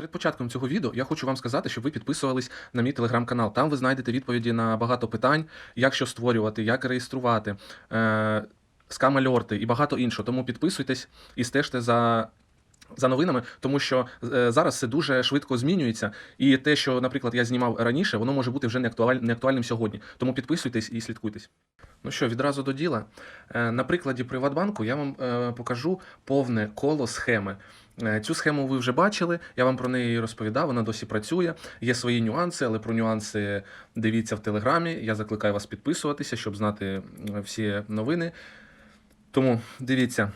Перед початком цього відео я хочу вам сказати, щоб ви підписувались на мій телеграм-канал. Там ви знайдете відповіді на багато питань, як що створювати, як реєструвати, е- скам-альорти і багато іншого. Тому підписуйтесь і стежте за. За новинами, тому що е, зараз все дуже швидко змінюється, і те, що, наприклад, я знімав раніше, воно може бути вже не, актуаль... не актуальним сьогодні. Тому підписуйтесь і слідкуйтесь. Ну що, відразу до діла. Е, на прикладі Приватбанку я вам е, покажу повне коло схеми. Е, Цю схему ви вже бачили, я вам про неї розповідав, вона досі працює. Є свої нюанси, але про нюанси дивіться в Телеграмі. Я закликаю вас підписуватися, щоб знати всі новини. Тому дивіться.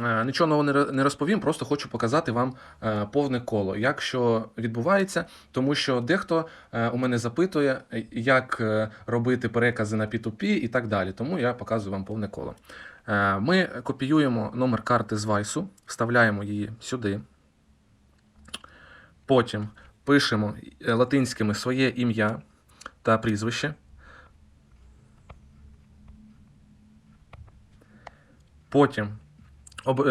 Е, Нічого нового не розповім, просто хочу показати вам е, повне коло, як що відбувається, тому що дехто у мене запитує, як робити перекази на P2P і так далі. Тому я показую вам повне коло. Е, Ми копіюємо номер карти з Вайсу, вставляємо її сюди. Потім пишемо е, латинськими своє ім'я та прізвище. Потім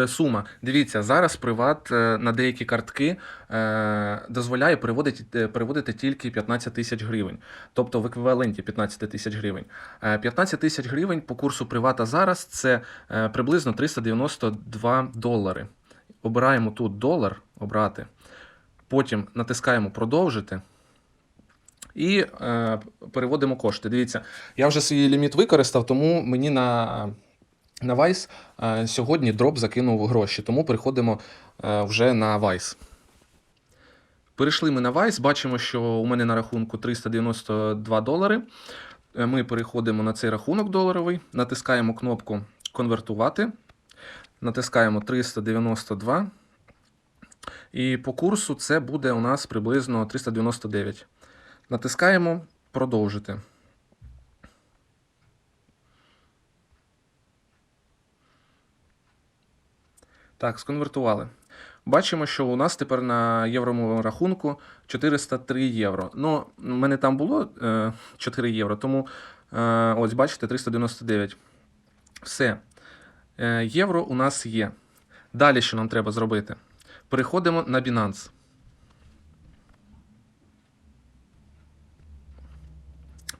сума. Дивіться, зараз приват е, на деякі картки е, дозволяє переводити, е, переводити тільки 15 тисяч гривень, тобто в еквіваленті 15 тисяч гривень. Е, 15 тисяч гривень по курсу привата зараз це е, приблизно 392 долари. Обираємо тут долар, обрати, потім натискаємо продовжити. І е, переводимо кошти. Дивіться, я вже свій ліміт використав, тому мені на, на Vice е, сьогодні дроп закинув гроші, тому переходимо е, вже на Vice. Перейшли ми на Vice, бачимо, що у мене на рахунку 392 долари. Е, Ми переходимо на цей рахунок доларовий, натискаємо кнопку конвертувати, натискаємо 392. І по курсу це буде у нас приблизно 399. Натискаємо продовжити. Так, сконвертували. Бачимо, що у нас тепер на євромовому рахунку 403 євро. Ну, у мене там було е, 4 євро, тому е, ось бачите, 399. Все. Е, євро у нас є. Далі що нам треба зробити? Переходимо на Binance.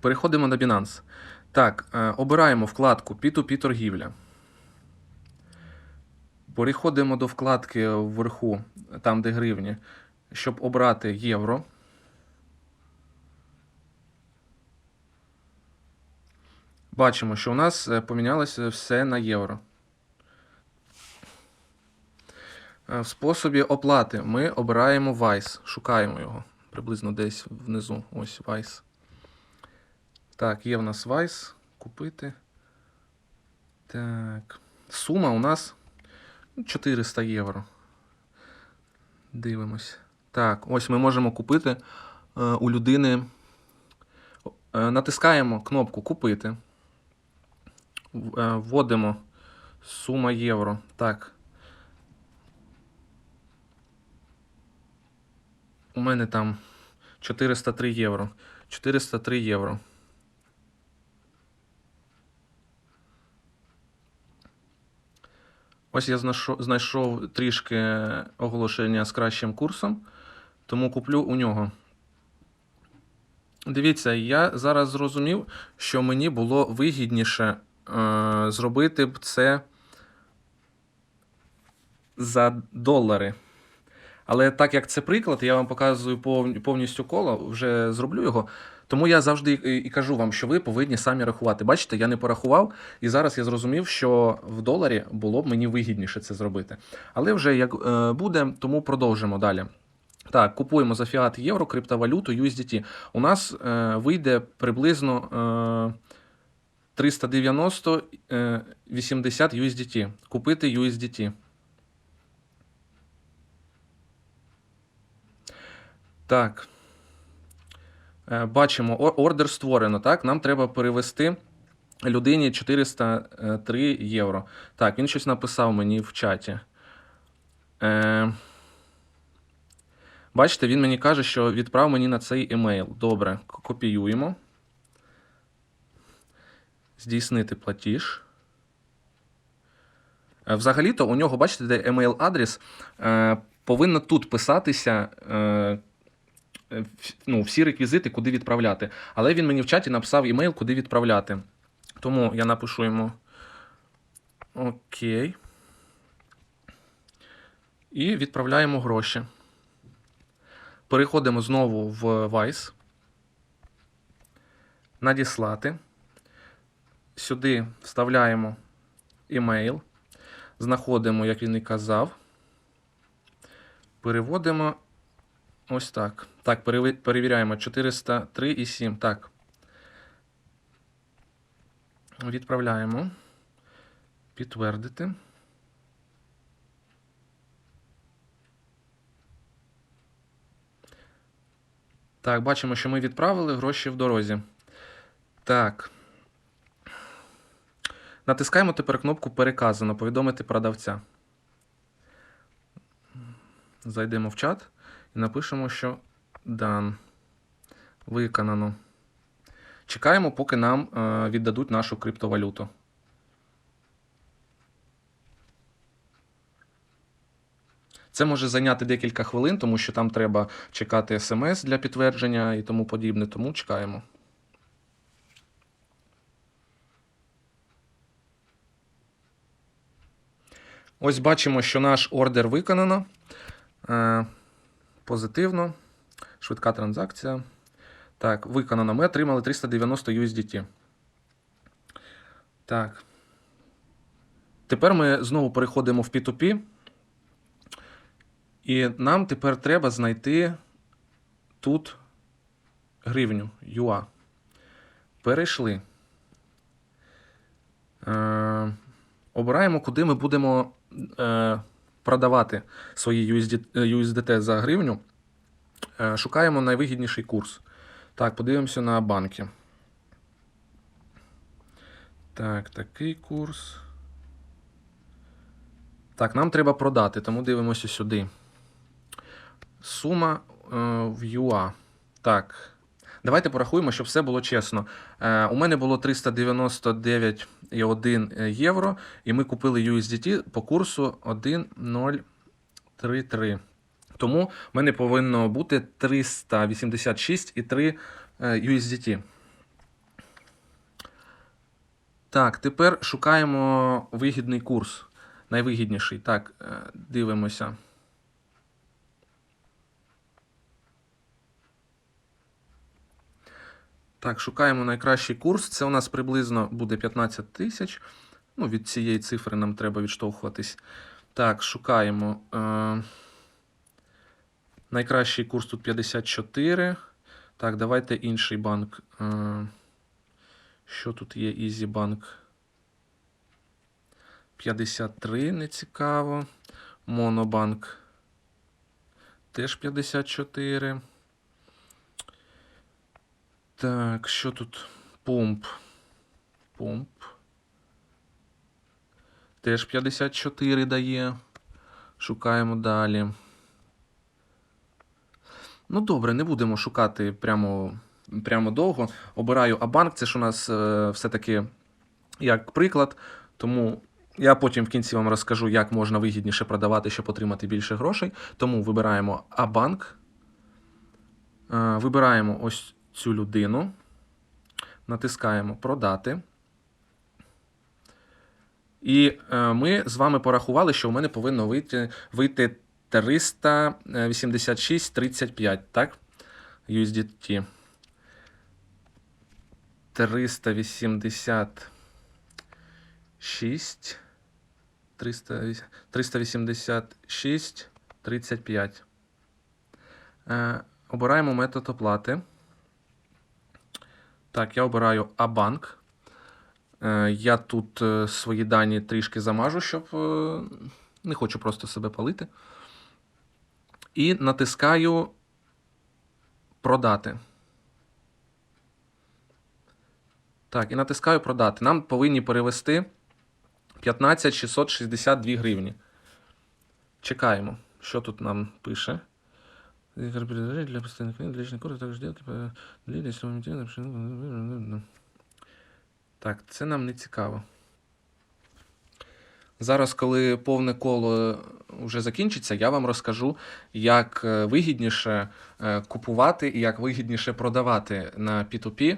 Переходимо на Binance. Так, е, обираємо вкладку P2P торгівля. Переходимо до вкладки вверху, там де гривні, щоб обрати євро. Бачимо, що у нас е, помінялося все на євро. Е, В способі оплати ми обираємо Vice, шукаємо його приблизно десь внизу. Ось Vice. Так, є в нас Vice. Купити. Так. Сума у нас 400 євро. Дивимось. Так, ось ми можемо купити е, у людини. Е, натискаємо кнопку Купити. Е, Вводимо сума євро. Так. У мене там 403 євро. 403 євро. Ось я знайшов, трішки оголошення з кращим курсом, тому куплю у нього. Дивіться, я зараз зрозумів, що мені було вигідніше е, зробити б це за долари. Але так як це приклад, я вам показую повністю коло, вже зроблю його. Тому я завжди і і кажу вам, що ви повинні самі рахувати. Бачите, я не порахував, і зараз я зрозумів, що в доларі було б мені вигідніше це зробити. Але вже як е, буде, тому продовжимо далі. Так, купуємо за фіат євро, криптовалюту, USDT. У нас е, вийде приблизно е, 390 е, 80 USDT. Купити USDT. Так. Е, Бачимо, ордер створено. Так, нам треба перевести людині 403 євро. Так, він щось написав мені в чаті. Е, бачите, він мені каже, що відправ мені на цей емейл. Добре, копіюємо. Здійснити платіж. Е, Взагалі-то у нього, бачите, де емейл адрес. Е, повинно тут писатися е, е, ну, всі реквізити, куди відправляти. Але він мені в чаті написав імейл, куди відправляти. Тому я напишу йому Окей. І відправляємо гроші. Переходимо знову в Vice. Надіслати. Сюди вставляємо імейл. Знаходимо, як він і казав. Переводимо ось так. Так, перевіряємо 403,7. Так. Відправляємо. Підтвердити. Так, бачимо, що ми відправили гроші в дорозі. Так. Натискаємо тепер кнопку Переказано. Повідомити продавця. Зайдемо в чат і напишемо, що дан. Виконано. Чекаємо, поки нам е, віддадуть нашу криптовалюту. Це може зайняти декілька хвилин, тому що там треба чекати смс для підтвердження і тому подібне. Тому чекаємо. Ось бачимо, що наш ордер виконано. Позитивно. Швидка транзакція. Так, виконано. Ми отримали 390 USDT. Так. Тепер ми знову переходимо в P2P. І нам тепер треба знайти тут гривню UA. Перейшли. Е, обираємо, куди ми будемо е, продавати свої USD, е, USDT за гривню. Е, шукаємо найвигідніший курс. Так, подивимося на банки. Так, такий курс. Так, нам треба продати, тому дивимося сюди. Сума е, в UA. Так. Давайте порахуємо, щоб все було чесно. Е, у мене було 399,1 євро, і ми купили USDT по курсу 1,033. Тому в мене повинно бути 386,3 е, USDT. Так, тепер шукаємо вигідний курс. Найвигідніший. Так, е, дивимося. Так, шукаємо найкращий курс. Це у нас приблизно буде 15 тисяч. Ну, від цієї цифри нам треба відштовхуватись. Так, шукаємо. Е, найкращий курс тут 54. Так, давайте інший банк. Е, що тут є? EasyBank. 53, не цікаво. Монобанк. Теж 54. Так, що тут? Пумп. Пумп. Теж 54 дає. Шукаємо далі. Ну, добре, не будемо шукати прямо, прямо довго. Обираю Абанк. Це ж у нас е, все-таки як приклад. Тому я потім в кінці вам розкажу, як можна вигідніше продавати, щоб отримати більше грошей. Тому вибираємо Абанк. Е, вибираємо ось цю людину. Натискаємо Продати. І е, ми з вами порахували, що у мене повинно вийти, вийти 386,35, так? USDT. 386. 386, 35. Е, обираємо метод оплати. Так, я обираю Абанк. Е, Я тут е, свої дані трішки замажу, щоб е, не хочу просто себе палити. І натискаю продати. Так, і натискаю продати. Нам повинні перевести 15 662 гривні. Чекаємо, що тут нам пише. Для постоянных клиентов, для личных курсов, также сделки по если вам интересно. Так, це нам не цікаво. Зараз, коли повне коло вже закінчиться, я вам розкажу, як е, вигідніше е, купувати і як вигідніше продавати на P2P,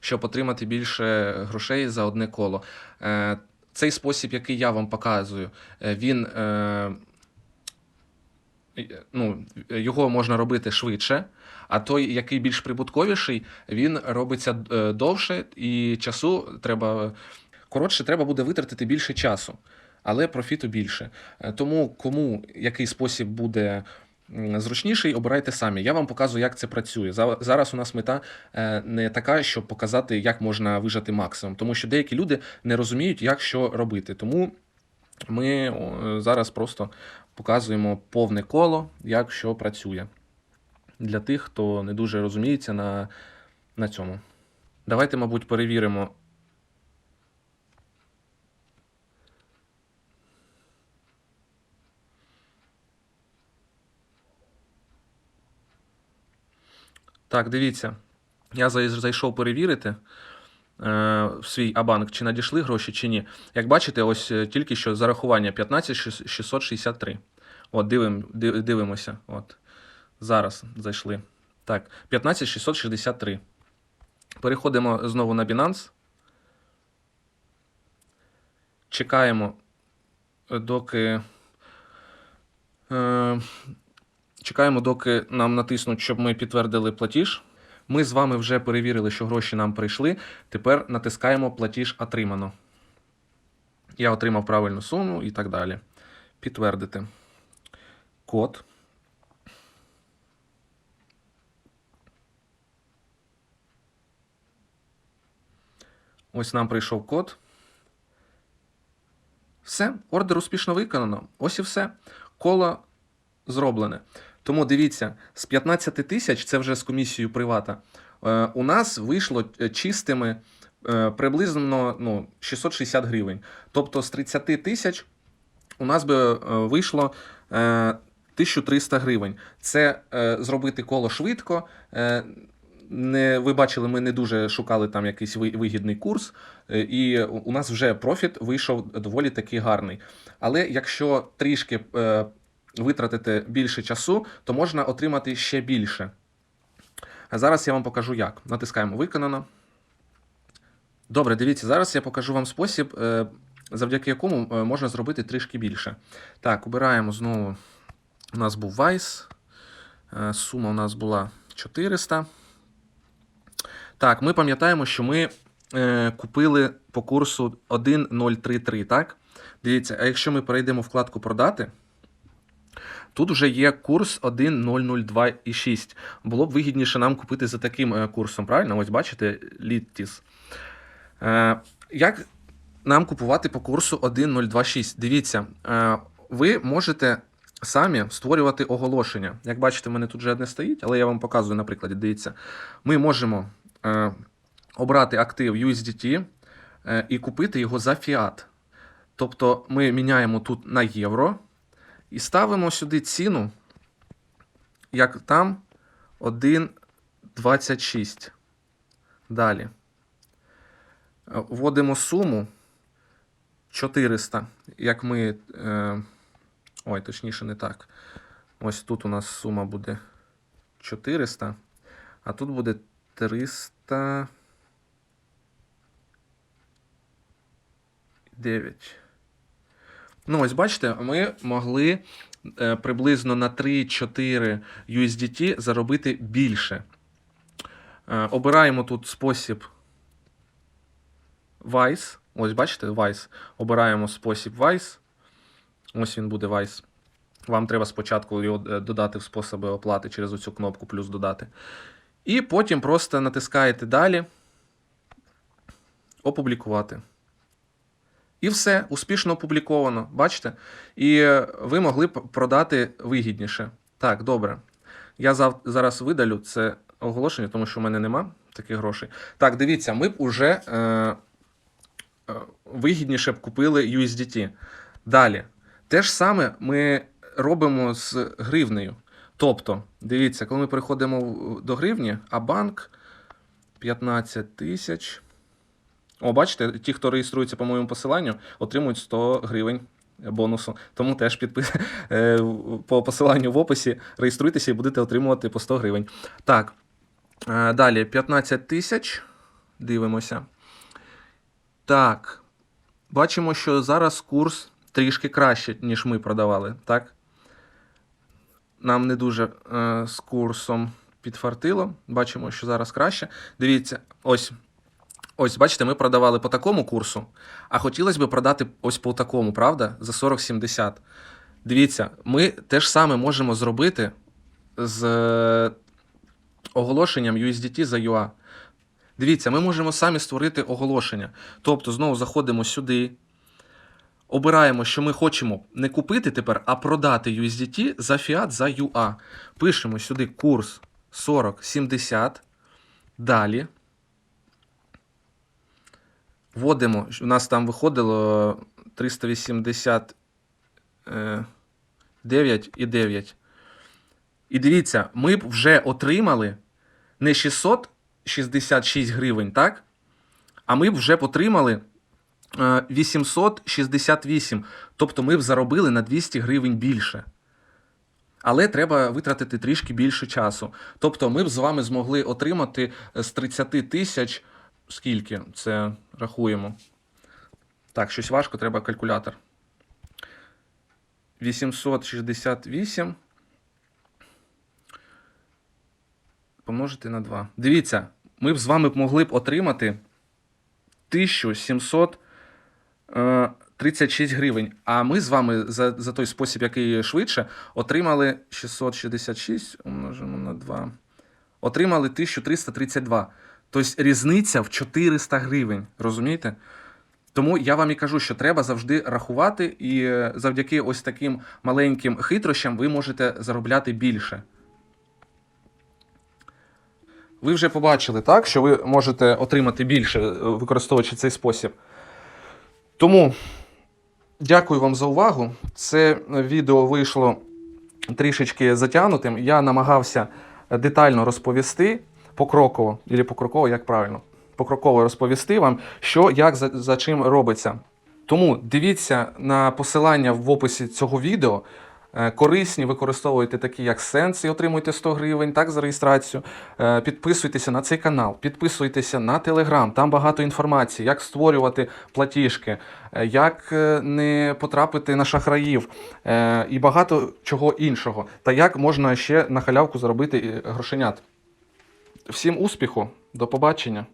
щоб отримати більше грошей за одне коло. Е, Цей спосіб, який я вам показую, е, він е, е, ну, його можна робити швидше, а той, який більш прибутковіший, він робиться е, довше і часу треба. Коротше, треба буде витратити більше часу, але профіту більше. Е, Тому кому який спосіб буде зручніший, обирайте самі. Я вам показую, як це працює. За- Зараз у нас мета е, не така, щоб показати, як можна вижати максимум, тому що деякі люди не розуміють, як що робити. Тому ми зараз просто показуємо повне коло, як що працює. Для тих, хто не дуже розуміється на, на цьому. Давайте, мабуть, перевіримо. Так, дивіться. Я зайшов перевірити е, в свій Абанк, чи надійшли гроші, чи ні. Як бачите, ось е, тільки що зарахування 15 663. От, дивим, дивимося. От. Зараз зайшли. Так, 15 663. Переходимо знову на Binance. Чекаємо, е, доки. Е, чекаємо, доки нам натиснуть, щоб ми підтвердили платіж. Ми з вами вже перевірили, що гроші нам прийшли. Тепер натискаємо платіж отримано. Я отримав правильну суму і так далі. Підтвердити. Код. Ось нам прийшов код. Все, ордер успішно виконано. Ось і все. Коло зроблене. Тому дивіться, з 15 тисяч, це вже з комісією привата, е, у нас вийшло е, чистими е, приблизно ну, 660 гривень. Тобто з 30 тисяч у нас би вийшло е, 1300 гривень. Це зробити коло швидко. Не, ви бачили, ми не дуже шукали там якийсь вигідний курс, і у нас вже профіт вийшов доволі таки гарний. Але якщо трішки витратити більше часу, то можна отримати ще більше. Зараз я вам покажу як. Натискаємо виконано. Добре, дивіться, зараз я покажу вам спосіб, е, завдяки якому е, можна зробити трішки більше. Так, обираємо знову. У нас був Vice. Е, Сума у нас була 400. Так, ми пам'ятаємо, що ми купили по курсу 1.033, так? Дивіться, а якщо ми перейдемо вкладку продати, тут вже є курс 1.002,6. Було б вигідніше нам купити за таким е, курсом, правильно? Ось бачите, Літтіс. Е, як нам купувати по курсу 1.026? Dивіться, е, ви можете самі створювати оголошення. Як бачите, в мене тут вже одне стоїть, але я вам показую на прикладі. Дивіться, ми можемо обрати актив USDT і купити його за фіат. Тобто ми міняємо тут на євро і ставимо сюди ціну, як там 1,26. Далі. Е, Вводимо суму 400, як ми. Е, ой, точніше, не так. Ось тут у нас сума буде 400, а тут буде 300. 9. Ну, ось бачите, ми могли е, приблизно на 3-4 USDT заробити більше. Е, обираємо тут спосіб Vice. Ось бачите, Vice. Обираємо спосіб Vice. Ось він буде Vice. Вам треба спочатку його е, додати в способи оплати через оцю кнопку плюс додати. І потім просто натискаєте далі. Опублікувати. І все, успішно опубліковано. Бачите? І е, ви могли б продати вигідніше. Так, добре. Я зав... зараз видалю це оголошення, тому що в мене нема таких грошей. Так, дивіться, ми б уже е... Е... вигідніше б купили USDT. Далі. Те ж саме ми робимо з гривнею. Тобто, дивіться, коли ми переходимо до гривні, а банк 15 тисяч. О, бачите, ті, хто реєструється по моєму посиланню, отримують 100 гривень бонусу. Тому теж підпис... е, по посиланню в описі реєструйтеся і будете отримувати по 100 гривень. Так, е, далі 15 тисяч. Дивимося. Так. Бачимо, що зараз курс трішки краще, ніж ми продавали, так? Нам не дуже е, з курсом підфартило. Бачимо, що зараз краще. Дивіться, ось. Ось, бачите, ми продавали по такому курсу, а хотілося б продати ось по такому, правда? За 40-70. Дивіться, ми те ж саме можемо зробити з е, оголошенням USDT за UA. Дивіться, ми можемо самі створити оголошення. Тобто, знову заходимо сюди, обираємо, що ми хочемо не купити тепер, а продати USDT за фіат за UA. Пишемо сюди курс 4070. Далі. Вводимо, у нас там виходило 389 і 9. І дивіться, ми б вже отримали не 666 гривень, так? А ми б вже отримали е, 868. Тобто ми б заробили на 200 гривень більше. Але треба витратити трішки більше часу. Тобто ми б з вами змогли отримати з 30 тисяч. Скільки? Це рахуємо. Так, щось важко, треба калькулятор. 868 помножити на 2. Дивіться, ми б з вами могли б отримати 1736 гривень. А ми з вами за, за той спосіб, який швидше, отримали 666 умножимо на 2. Отримали 1332. Тобто різниця в 400 гривень. Розумієте? Тому я вам і кажу, що треба завжди рахувати, і е, завдяки ось таким маленьким хитрощам ви можете заробляти більше. Ви вже побачили, так, що ви можете отримати більше, е, використовуючи цей спосіб. Тому дякую вам за увагу. Це відео вийшло трішечки затягнутим. Я намагався детально розповісти покроково, або покроково, як правильно, покроково розповісти вам, що як за, за чим робиться. Тому дивіться на посилання в описі цього відео. Е, Корисні використовуйте такі, як Sense і отримуйте 100 гривень, так, за реєстрацію. Е, Підписуйтеся на цей канал, підписуйтеся на Telegram, там багато інформації, як створювати платіжки, е, як не потрапити на шахраїв і багато чого іншого. Та як можна ще на халявку заробити грошенят. Всім успіху, до побачення.